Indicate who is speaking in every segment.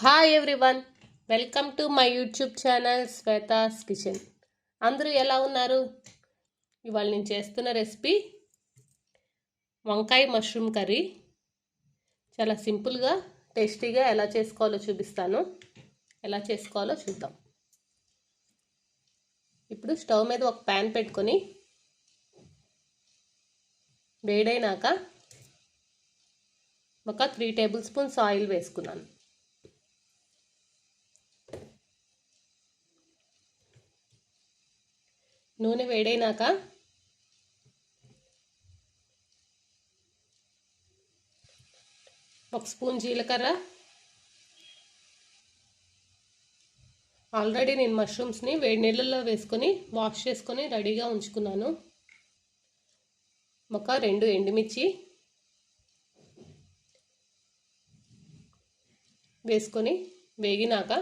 Speaker 1: Hi everyone welcome to my YouTube channel Shweta's kitchen అందరూ ఎలా ఉన్నారు? ఇవాళ నేను చేస్తున్న రెసిపీ వంకాయ మష్రూమ్ కర్రీ చాలా సింపుల్గా టేస్టీగా ఎలా చేసుకోవాలో చూపిస్తాను. ఎలా చేసుకోవాలో చూద్దాం. ఇప్పుడు స్టవ్ మీద ఒక ప్యాన్ పెట్టుకొని వేడైనాక ఒక త్రీ టేబుల్ స్పూన్స్ ఆయిల్ వేసుకున్నాను. నూనె వేడైనాక ఒక స్పూన్ జీలకర్ర. ఆల్రెడీ నేను మష్రూమ్స్ని వేడి నీళ్ళల్లో వేసుకొని వాష్ చేసుకొని రెడీగా ఉంచుకున్నాను. ఒక రెండు ఎండుమిర్చి వేసుకొని వేగినాక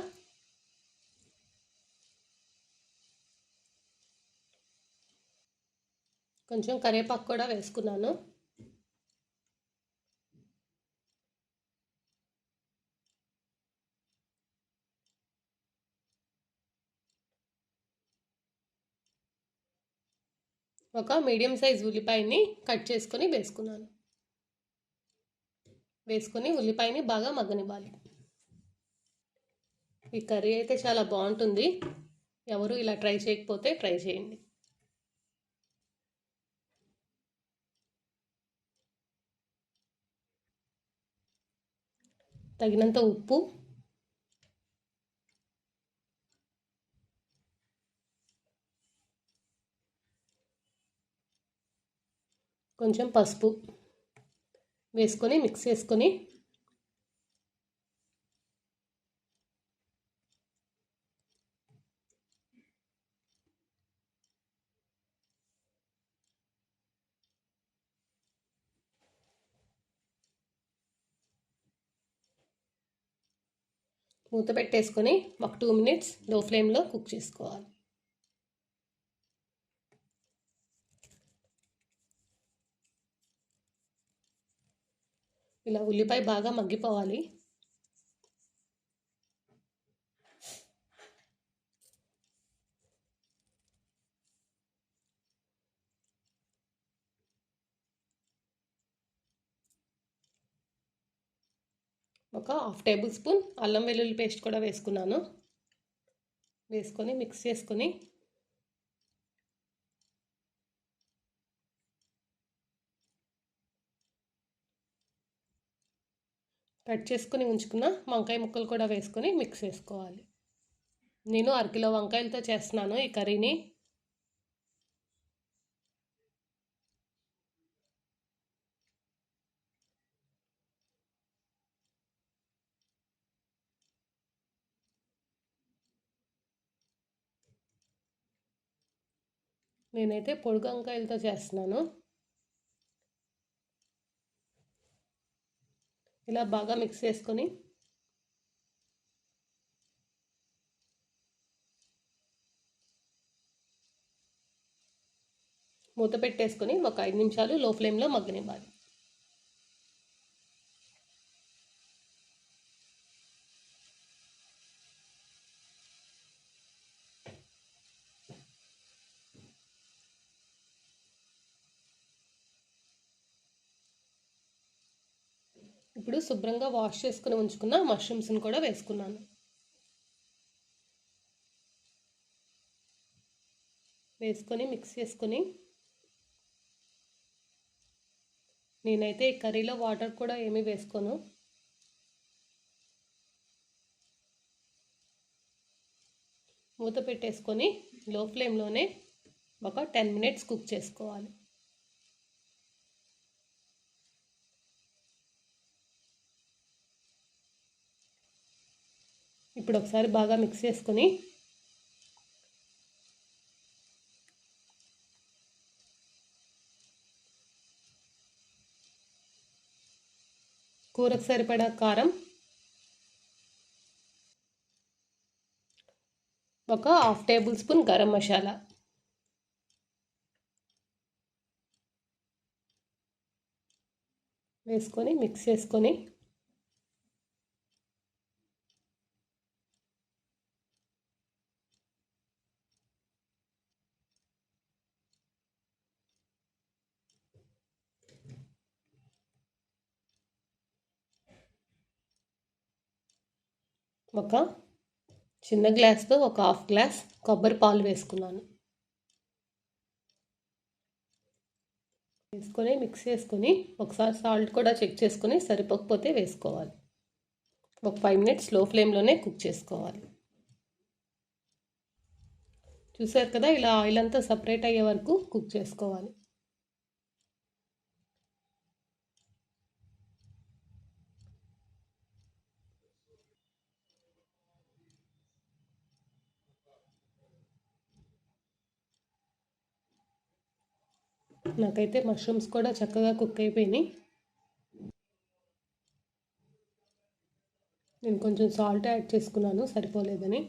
Speaker 1: కొంచెం కరివేపాకు కూడా వేసుకున్నాను. ఒక మీడియం సైజ్ ఉల్లిపాయని కట్ చేసుకొని వేసుకున్నాను. వేసుకొని ఉల్లిపాయని బాగా మగ్గనివ్వాలి. ఈ కర్రీ అయితే చాలా బాగుంటుంది. ఎవరు ఇలా ట్రై చేయకపోతే ట్రై చేయండి. తగినంత ఉప్పు. కొంచెం పసుపు వేసుకొని మిక్స్ చేసుకొని మూత పెట్టేసుకొని ఒక టూ మినిట్స్లో ఫ్లేమ్లో కుక్ చేసుకోవాలి. ఇలా ఉల్లిపాయ బాగా మగ్గిపోవాలి. ఒక హాఫ్ టేబుల్ స్పూన్ అల్లం వెల్లుల్లి పేస్ట్ కూడా వేసుకున్నాను. వేసుకొని మిక్స్ చేసుకొని కట్ చేసుకొని ఉంచుకున్న వంకాయ ముక్కలు కూడా వేసుకొని మిక్స్ చేసుకోవాలి. నేను అరకిలో వంకాయలతో చేస్తున్నాను ఈ కర్రీని. నేనైతే పొడుగు వంకాయలతో చేస్తున్నాను. ఇలా బాగా మిక్స్ చేసుకొని మూత పెట్టేసుకొని ఒక ఐదు నిమిషాలు లో ఫ్లేమ్లో మగ్గనివ్వాలి. ఇప్పుడు శుభ్రంగా వాష్ చేసుకుని ఉంచుకున్న మష్రూమ్స్ని కూడా వేసుకున్నాను. వేసుకొని మిక్స్ చేసుకొని నేనైతే ఈ కర్రీలో వాటర్ కూడా ఏమీ వేసుకోను. మూత పెట్టేసుకొని లో ఫ్లేమ్లోనే ఒక టెన్ మినిట్స్ కుక్ చేసుకోవాలి. ఇప్పుడు ఒకసారి బాగా మిక్స్ చేసుకొని కూరకు సరిపడా కారం ఒక half tablespoon garam masala. వేసుకొని మిక్స్ చేసుకొని ఒక చిన్న గ్లాస్తో ఒక హాఫ్ గ్లాస్ కొబ్బరి పాలు వేసుకున్నాను. వేసుకొని మిక్స్ చేసుకొని ఒకసారి సాల్ట్ కూడా చెక్ చేసుకొని సరిపోకపోతే వేసుకోవాలి. ఒక ఫైవ్ మినిట్స్ స్లో ఫ్లేమ్లోనే కుక్ చేసుకోవాలి. చూసారు కదా ఇలా ఆయిల్ అంతా సపరేట్ అయ్యే వరకు కుక్ చేసుకోవాలి. నాకైతే మష్రూమ్స్ కూడా చక్కగా కుక్ అయిపోయినాయి. నేను కొంచెం సాల్ట్ యాడ్ చేసుకున్నాను సరిపోలేదని.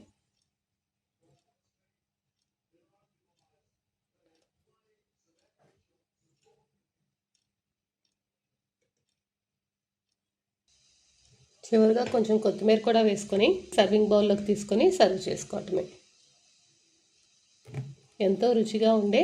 Speaker 1: చివరిగా కొంచెం కొత్తిమీర కూడా వేసుకొని సర్వింగ్ బౌల్లోకి తీసుకొని సర్వ్ చేసుకోవటమే. ఎంతో రుచిగా ఉండే